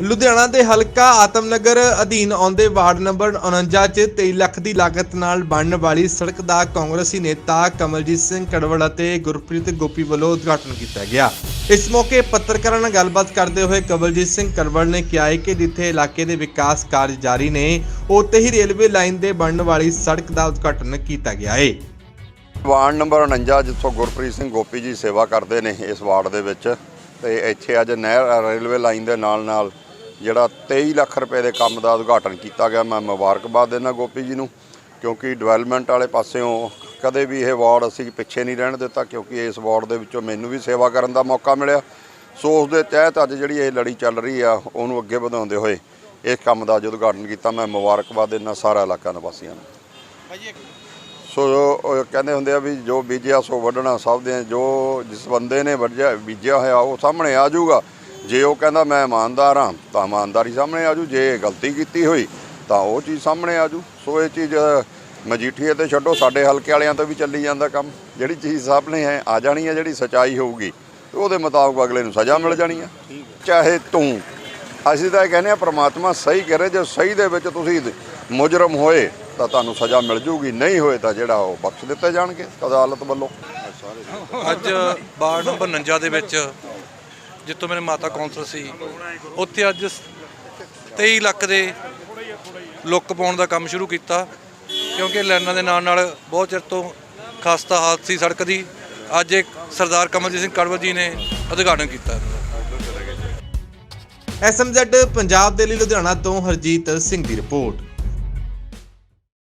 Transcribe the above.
ਲੁਧਿਆਣਾ ਦੇ ਹਲਕਾ ਆਤਮਨਗਰ ਅਧੀਨ ਆਉਂਦੇ ਵਾਰਡ ਨੰਬਰ 49 'ਚ 23 ਲੱਖ ਦੀ ਲਾਗਤ ਨਾਲ ਬਣਨ ਵਾਲੀ ਸੜਕ ਦਾ ਕਾਂਗਰਸੀ ਨੇਤਾ ਕਮਲਜੀਤ ਸਿੰਘ ਕੜਵੜ ਅਤੇ ਗੁਰਪ੍ਰੀਤ ਗੋਪੀ ਵੱਲੋਂ ਉਦਘਾਟਨ ਕੀਤਾ ਗਿਆ। ਇਸ ਮੌਕੇ ਪੱਤਰਕਾਰਾਂ ਨਾਲ ਗੱਲਬਾਤ ਕਰਦੇ ਹੋਏ ਕਮਲਜੀਤ ਸਿੰਘ ਕੜਵੜ ਨੇ ਕਿਹਾ ਹੈ ਕਿ ਜਿੱਥੇ ਇਲਾਕੇ ਦੇ ਵਿਕਾਸ ਕਾਰਜ ਜਾਰੀ ਨੇ, ਉੱਥੇ ਹੀ ਰੇਲਵੇ ਲਾਈਨ ਦੇ ਬਣਨ ਵਾਲੀ ਸੜਕ ਦਾ ਉਦਘਾਟਨ ਕੀਤਾ ਗਿਆ ਹੈ। ਵਾਰਡ ਨੰਬਰ 49 ਜਿੱਥੋਂ ਗੁਰਪ੍ਰੀਤ ਸਿੰਘ ਗੋਪੀ ਜੀ ਸੇਵਾ ਕਰਦੇ ਨੇ ਇਸ ਵਾਰਡ ਦੇ ਵਿੱਚ ਤੇ ਇੱਥੇ ਅੱਜ ਨਹਿਰ ਰੇਲਵੇ ਲਾਈਨ ਦੇ ਨਾਲ ਨਾਲ ਜਿਹੜਾ 23 ਲੱਖ ਰੁਪਏ ਦੇ ਕੰਮ ਦਾ ਉਦਘਾਟਨ ਕੀਤਾ ਗਿਆ। ਮੈਂ ਮੁਬਾਰਕਬਾਦ ਦਿੰਦਾ ਗੋਪੀ ਜੀ ਨੂੰ, ਕਿਉਂਕਿ ਡਿਵੈਲਪਮੈਂਟ ਵਾਲੇ ਪਾਸਿਓਂ ਕਦੇ ਵੀ ਇਹ ਵਾਰਡ ਅਸੀਂ ਪਿੱਛੇ ਨਹੀਂ ਰਹਿਣ ਦਿੱਤਾ, ਕਿਉਂਕਿ ਇਸ ਵਾਰਡ ਦੇ ਵਿੱਚੋਂ ਮੈਨੂੰ ਵੀ ਸੇਵਾ ਕਰਨ ਦਾ ਮੌਕਾ ਮਿਲਿਆ। ਸੋ ਉਸ ਦੇ ਤਹਿਤ ਅੱਜ ਜਿਹੜੀ ਇਹ ਲੜੀ ਚੱਲ ਰਹੀ ਆ, ਉਹਨੂੰ ਅੱਗੇ ਵਧਾਉਂਦੇ ਹੋਏ ਇਸ ਕੰਮ ਦਾ ਅੱਜ ਉਦਘਾਟਨ ਕੀਤਾ। ਮੈਂ ਮੁਬਾਰਕਬਾਦ ਦਿੰਦਾ ਸਾਰਾ ਇਲਾਕਾ ਨਿਵਾਸੀਆਂ ਨੂੰ। ਸੋ ਕਹਿੰਦੇ ਹੁੰਦੇ ਆ ਵੀ ਜੋ ਬੀਜਿਆ ਸੋ ਵੱਢਣਾ ਸਭ ਦੇ, ਜੋ ਜਿਸ ਬੰਦੇ ਨੇ ਵੱਢਿਆ, ਬੀਜਿਆ ਹੋਇਆ ਉਹ ਸਾਹਮਣੇ ਆ ਜਾਊਗਾ। ਜੇ ਉਹ ਕਹਿੰਦਾ ਮੈਂ ਇਮਾਨਦਾਰ ਹਾਂ, ਤਾਂ ਇਮਾਨਦਾਰੀ ਸਾਹਮਣੇ ਆ ਜੂ ਜੇ ਗਲਤੀ ਕੀਤੀ ਹੋਈ, ਤਾਂ ਉਹ ਚੀਜ਼ ਸਾਹਮਣੇ ਆ ਜੂ ਸੋ ਇਹ ਚੀਜ਼ ਮਜੀਠੀਏ ਤੇ ਛੱਡੋ, ਸਾਡੇ ਹਲਕੇ ਵਾਲਿਆਂ ਤੋਂ ਵੀ ਚੱਲੀ ਜਾਂਦਾ ਕੰਮ। ਜਿਹੜੀ ਚੀਜ਼ ਸਾਹਮਣੇ ਹੈ, ਆ ਜਾਣੀ ਹੈ, ਜਿਹੜੀ ਸਚਾਈ ਹੋਊਗੀ ਉਹਦੇ ਮੁਤਾਬਕ ਅਗਲੇ ਨੂੰ ਸਜ਼ਾ ਮਿਲ ਜਾਣੀ ਹੈ। ਚਾਹੇ ਤੂੰ, ਅਸੀਂ ਤਾਂ ਇਹ ਕਹਿੰਦੇ ਆ ਪ੍ਰਮਾਤਮਾ ਸਹੀ ਕਰੇ, ਜੇ ਸਹੀ ਦੇ ਵਿੱਚ ਤੁਸੀਂ ਮੁਜਰਮ ਹੋਏ ਤਾਂ ਤੁਹਾਨੂੰ ਸਜ਼ਾ ਮਿਲ ਜੂਗੀ ਨਹੀਂ ਹੋਏ ਤਾਂ ਜਿਹੜਾ ਉਹ ਬਖਸ਼ ਦਿੱਤੇ ਜਾਣਗੇ ਅਦਾਲਤ ਵੱਲੋਂ। ਅੱਜ ਵਾਰਡ ਨੰਬਰ 49 ਦੇ ਵਿੱਚ ਜਿੱਥੋਂ ਮੇਰੇ ਮਾਤਾ ਕੌਂਸਲਰ ਸੀ ਉੱਥੇ ਅੱਜ 23 ਲੱਖ ਦੇ ਲੁੱਕ ਪਾਉਣ ਦਾ ਕੰਮ ਸ਼ੁਰੂ ਕੀਤਾ ਕਿਉਂਕਿ ਲਾਈਨਾਂ ਦੇ ਨਾਲ ਨਾਲ ਬਹੁਤ ਚਿਰ ਤੋਂ ਖਸਤਾ ਹਾਲਤ ਸੀ ਸੜਕ ਦੀ। ਅੱਜ ਇੱਕ ਸਰਦਾਰ ਕਮਲਜੀਤ ਸਿੰਘ ਕੜਵਰ ਜੀ ਨੇ ਉਦਘਾਟਨ ਕੀਤਾ। ਐਸਐਮਜ਼ੈਡ ਪੰਜਾਬ ਦੇ ਲਈ ਲੁਧਿਆਣਾ ਤੋਂ ਹਰਜੀਤ ਸਿੰਘ ਦੀ ਰਿਪੋਰਟ।